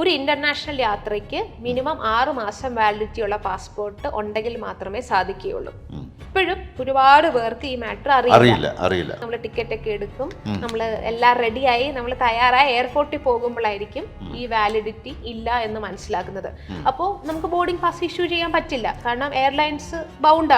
ഒരു ഇന്റർനാഷണൽ യാത്രയ്ക്ക് മിനിമം ആറ് മാസം വാലിഡിറ്റി ഉള്ള പാസ്പോർട്ട് ഉണ്ടെങ്കിൽ മാത്രമേ സാധിക്കുകയുള്ളൂ. ഇപ്പോഴും ഒരുപാട് പേർക്ക് ഈ മാറ്റർ അറിയില്ല. അറിയില്ല നമ്മൾ ടിക്കറ്റ് ഒക്കെ എടുക്കും. നമ്മൾ എല്ലാം റെഡിയായി നമ്മൾ തയ്യാറായി എയർപോർട്ടിൽ പോകുമ്പോഴായിരിക്കും ഈ വാലിഡിറ്റി ഇല്ല എന്ന് മനസ്സിലാക്കുന്നത്. അപ്പോൾ നമുക്ക് ബോർഡിംഗ് പാസ് ഇഷ്യൂ ചെയ്യാൻ പറ്റില്ല. കാരണം എയർലൈൻസ് ബൗണ്ട്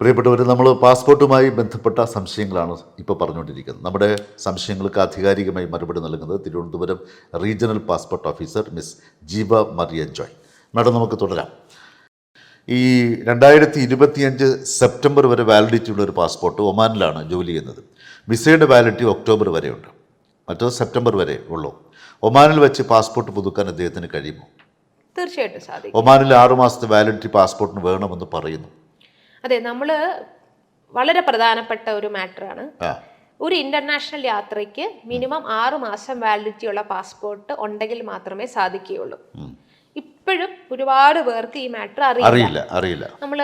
പ്രിയപ്പെട്ടവർ നമ്മൾ പാസ്പോർട്ടുമായി ബന്ധപ്പെട്ട സംശയങ്ങളാണ് ഇപ്പോൾ പറഞ്ഞുകൊണ്ടിരിക്കുന്നത്. നമ്മുടെ സംശയങ്ങൾക്ക് ആധികാരികമായി മറുപടി നൽകുന്നത് Thiruvananthapuram regional passport officer Miss Jeeva Mariya Joy. Madam നമുക്ക് തുടരാം. ഈ രണ്ടായിരത്തി ഇരുപത്തിയഞ്ച് സെപ്റ്റംബർ വരെ വാലിഡിറ്റി ഉള്ള ഒരു പാസ്പോർട്ട് ഒമാനിലാണ് ജോലി ചെയ്യുന്നത്. വിസയുടെ വാലിഡിറ്റി ഒക്ടോബർ വരെയുണ്ട്. മറ്റോ സെപ്റ്റംബർ വരെ ഉള്ളൂ. ഒമാനിൽ വെച്ച് പാസ്പോർട്ട് പുതുക്കാൻ അദ്ദേഹത്തിന് കഴിയുമോ? തീർച്ചയായിട്ടും ഒമാനിൽ ആറുമാസത്തെ വാലിഡിറ്റി പാസ്പോർട്ടിന് വേണമെന്ന് പറയുന്നു. അതെ നമ്മൾ വളരെ പ്രധാനപ്പെട്ട ഒരു മാറ്ററാണ്. ഒരു ഇന്റർനാഷണൽ യാത്രയ്ക്ക് മിനിമം ആറ് മാസം വാലിഡിറ്റി ഉള്ള പാസ്പോർട്ട് ഉണ്ടെങ്കിൽ മാത്രമേ സാധിക്കുകയുള്ളൂ. ഇപ്പോഴും ഒരുപാട് പേർക്ക് ഈ മാറ്റർ അറിയില്ല. അറിയില്ല നമ്മൾ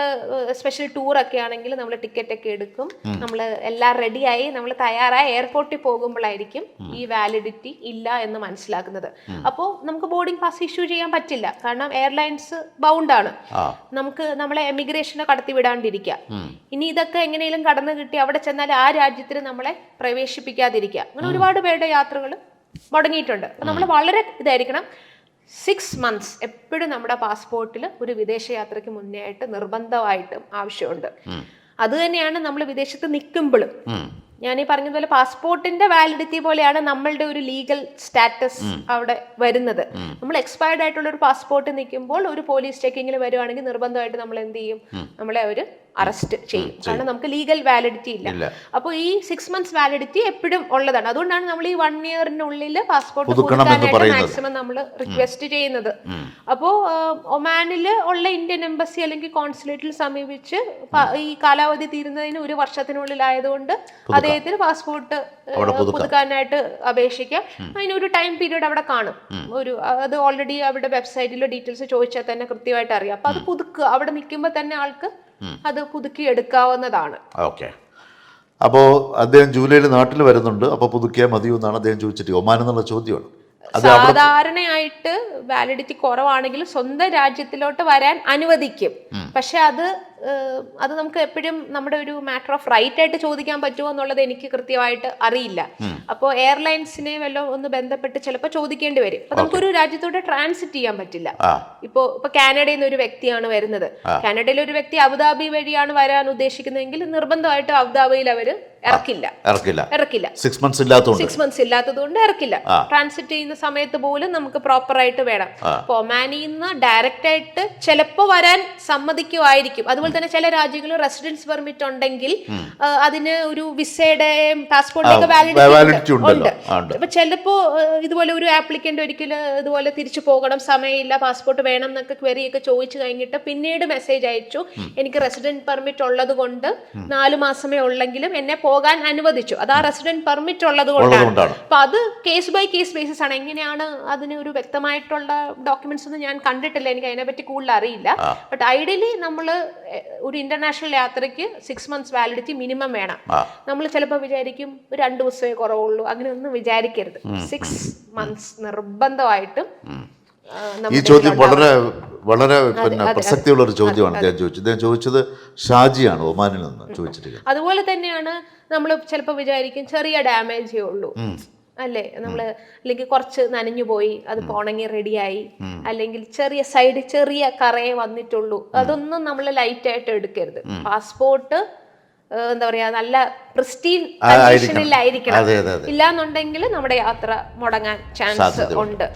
സ്പെഷ്യൽ ടൂർ ഒക്കെ ആണെങ്കിൽ നമ്മൾ ടിക്കറ്റ് ഒക്കെ എടുക്കും. നമ്മൾ എല്ലാം റെഡിയായി നമ്മൾ തയ്യാറായി എയർപോർട്ടിൽ പോകുമ്പോഴായിരിക്കും ഈ വാലിഡിറ്റി ഇല്ല എന്ന് മനസ്സിലാക്കുന്നത്. അപ്പോൾ നമുക്ക് ബോർഡിംഗ് പാസ് ഇഷ്യൂ ചെയ്യാൻ പറ്റില്ല. കാരണം എയർലൈൻസ് ബൗണ്ട് ആണ്. നമുക്ക് നമ്മളെ എമിഗ്രേഷനെ കടത്തി വിടാണ്ടിരിക്കുക ഇനി ഇതൊക്കെ എങ്ങനെയും കടന്നു കിട്ടി അവിടെ ചെന്നാൽ ആ രാജ്യത്തിന് നമ്മളെ പ്രവേശിപ്പിക്കാതിരിക്കുക അങ്ങനെ ഒരുപാട് പേരുടെ യാത്രകൾ മുടങ്ങിയിട്ടുണ്ട്. നമ്മൾ വളരെ ഇതായിരിക്കണം. സിക്സ് മന്ത്സ് എപ്പോഴും നമ്മുടെ പാസ്പോർട്ടിൽ ഒരു വിദേശയാത്രയ്ക്ക് മുന്നേ ആയിട്ട് നിർബന്ധമായിട്ടും ആവശ്യമുണ്ട്. അത് തന്നെയാണ് നമ്മൾ വിദേശത്ത് നിൽക്കുമ്പോഴും. ഞാൻ ഈ പറഞ്ഞതുപോലെ പാസ്പോർട്ടിന്റെ വാലിഡിറ്റി പോലെയാണ് നമ്മളുടെ ഒരു ലീഗൽ സ്റ്റാറ്റസ് അവിടെ വരുന്നത്. നമ്മൾ എക്സ്പയർഡ് ആയിട്ടുള്ള ഒരു പാസ്പോർട്ട് നിൽക്കുമ്പോൾ ഒരു പോലീസ് ചെക്കിങ്ങിൽ വരുവാണെങ്കിൽ നിർബന്ധമായിട്ട് നമ്മൾ എന്ത് ചെയ്യും? നമ്മളെ അവർ അറസ്റ്റ് ചെയ്യും. കാരണം നമുക്ക് ലീഗൽ വാലിഡിറ്റി ഇല്ല. അപ്പോൾ ഈ സിക്സ് മന്ത്സ് വാലിഡിറ്റി എപ്പോഴും ഉള്ളതാണ്. അതുകൊണ്ടാണ് നമ്മൾ ഈ വൺ ഇയറിനുള്ളിൽ പാസ്പോർട്ട് പുതുക്കാനായിട്ട്. മാക്സിമം നമ്മൾ റിക്വസ്റ്റ് ചെയ്യുന്നത്. അപ്പോൾ ഒമാനിൽ ഉള്ള ഇന്ത്യൻ എംബസി അല്ലെങ്കിൽ കോൺസുലേറ്റിൽ സമീപിച്ച് ഈ കാലാവധി തീരുന്നതിന് ഒരു വർഷത്തിനുള്ളിലായതുകൊണ്ട് അദ്ദേഹത്തിന് പാസ്പോർട്ട് പുതുക്കാനായിട്ട് അപേക്ഷിക്കാം. അതിനൊരു ടൈം പീരീഡ് അവിടെ കാണും. ഒരു അത് ഓൾറെഡി അവിടെ വെബ്സൈറ്റിലെ ഡീറ്റെയിൽസ് ചോദിച്ചാൽ തന്നെ കൃത്യമായിട്ട് അറിയാം. അപ്പൊ അത് പുതുക്കുക. അവിടെ നിൽക്കുമ്പോൾ തന്നെ ആൾക്ക് അത് പുതുക്കി എടുക്കാവുന്നതാണ്. ഓക്കെ. അപ്പോൾ അദ്ദേഹം ജൂലൈയിൽ നാട്ടിൽ വരുന്നുണ്ട്. അപ്പോൾ പുതുക്കിയാൽ മതിയോ എന്നാണ് അദ്ദേഹം ചോദിച്ചിട്ട് ഒമാൻ എന്നുള്ള ചോദ്യമാണ്. സാധാരണയായിട്ട് വാലിഡിറ്റി കുറവാണെങ്കിലും സ്വന്തം രാജ്യത്തിലോട്ട് വരാൻ അനുവദിക്കും. പക്ഷെ അത് അത് നമുക്ക് എപ്പോഴും നമ്മുടെ ഒരു മാറ്റർ ഓഫ് റൈറ്റ് ആയിട്ട് ചോദിക്കാൻ പറ്റുമോ എന്നുള്ളത് എനിക്ക് കൃത്യമായിട്ട് അറിയില്ല. അപ്പോൾ എയർലൈൻസിനെ വല്ലതും ഒന്ന് ബന്ധപ്പെട്ട് ചിലപ്പോൾ ചോദിക്കേണ്ടി വരും. അപ്പൊ നമുക്കൊരു രാജ്യത്തോടെ ട്രാൻസിറ്റ് ചെയ്യാൻ പറ്റില്ല. ഇപ്പോ ഇപ്പൊ കാനഡയിൽ നിന്ന് ഒരു വ്യക്തിയാണ് വരുന്നത്. കാനഡയിലെ ഒരു വ്യക്തി അബുദാബി വഴിയാണ് വരാൻ ഉദ്ദേശിക്കുന്നതെങ്കിൽ നിർബന്ധമായിട്ട് അബുദാബിയിൽ അവർ ഇറക്കില്ല. ഇറക്കില്ല. ഇറക്കില്ല. സിക്സ് മന്ത്സ് ഇല്ലാത്തതുകൊണ്ട്. സിക്സ് മന്ത്സ് ഇല്ലാത്തതുകൊണ്ട് ഇറക്കില്ല. ട്രാൻസിറ്റ് ചെയ്യുന്ന സമയത്ത് പോലും നമുക്ക് പ്രോപ്പർ ആയിട്ട് വേണം. ഒമാനിന്ന് ഒമാനിൽ നിന്ന് ഡയറക്റ്റ് ആയിട്ട് ചിലപ്പോ വരാൻ സമ്മതിക്കുമായിരിക്കും. അതുപോലെ തന്നെ ചില രാജ്യങ്ങളിൽ റെസിഡൻസ് പെർമിറ്റ് ഉണ്ടെങ്കിൽ അതിന് ഒരു വിസയുടെ പാസ്പോർട്ടിന്റെ വാലിഡിറ്റി. ഉണ്ട്. അപ്പൊ ചിലപ്പോ ഇതുപോലെ ഒരു ആപ്ലിക്കന്റ് ഒരിക്കലും ഇതുപോലെ തിരിച്ചു പോകണം സമയമില്ല പാസ്പോർട്ട് വേണം എന്നൊക്കെ ക്വറി ഒക്കെ ചോദിച്ചു കഴിഞ്ഞിട്ട് പിന്നീട് മെസ്സേജ് അയച്ചു. എനിക്ക് റെസിഡന്റ് പെർമിറ്റ് ഉള്ളത് കൊണ്ട് നാല് മാസമേ ഉള്ളെങ്കിലും എന്നെ പോകാൻ അനുവദിച്ചു. അത് ആ റെസിഡന്റ് പെർമിറ്റ് ഉള്ളത് കൊണ്ടാണ് കൊണ്ടാണ്. അപ്പൊ അത് കേസ് ബൈ കേസ് ബേസിസ് ആണ്. എങ്ങനെയാണ് അതിന് ഒരു വ്യക്തമായിട്ടുള്ള ഡോക്യുമെന്റ്സ് ഒന്നും ഞാൻ കണ്ടിട്ടില്ല. എനിക്ക് അതിനെപ്പറ്റി കൂടുതൽ അറിയില്ല. ബട്ട് ഐഡിയലി നമ്മൾ ഒരു ഇന്റർനാഷണൽ യാത്രയ്ക്ക് സിക്സ് മന്ത്സ് വാലിഡിറ്റി മിനിമം വേണം. നമ്മൾ ചിലപ്പോൾ വിചാരിക്കും ഒരു രണ്ട് ദിവസമേ കുറവുള്ളൂ. അങ്ങനെ ഒന്നും വിചാരിക്കരുത്. സിക്സ് മന്ത്സ് നിർബന്ധമായിട്ടും ഈ ചോദ്യം വളരെ വളരെ പിന്നെ പ്രസക്തിയുള്ള ഒരു ചോദ്യമാണ് ഞാൻ ചോദിച്ചത്. ഞാൻ ചോദിച്ചത് ഷാജിയാണ് ഒമാനിൽ നിന്ന് ചോദിച്ചിരിക്കുന്നത്? അതുപോലെ തന്നെയാണ് നമ്മൾ ചിലപ്പോൾ വിചാരിക്കും ചെറിയ ഡാമേജേ ഉള്ളൂ. അല്ലേ? നമ്മൾ അല്ലെങ്കിൽ കുറച്ച് നനഞ്ഞു പോയി അത് ഉണങ്ങി റെഡിയായി അല്ലെങ്കിൽ ചെറിയ സൈഡ് ചെറിയ കറയെ വന്നിട്ടുള്ളൂ. അതൊന്നും നമ്മൾ ലൈറ്റ് ആയിട്ട് എടുക്കരുത്. പാസ്പോർട്ട് എന്താ പറയാ നല്ല പ്രിസ്റ്റീൻ കണ്ടീഷനിലായിരിക്കണം ഇല്ലാന്നുണ്ടെങ്കിൽ നമ്മുടെ യാത്ര മുടങ്ങാൻ ചാൻസ് ഉണ്ട്.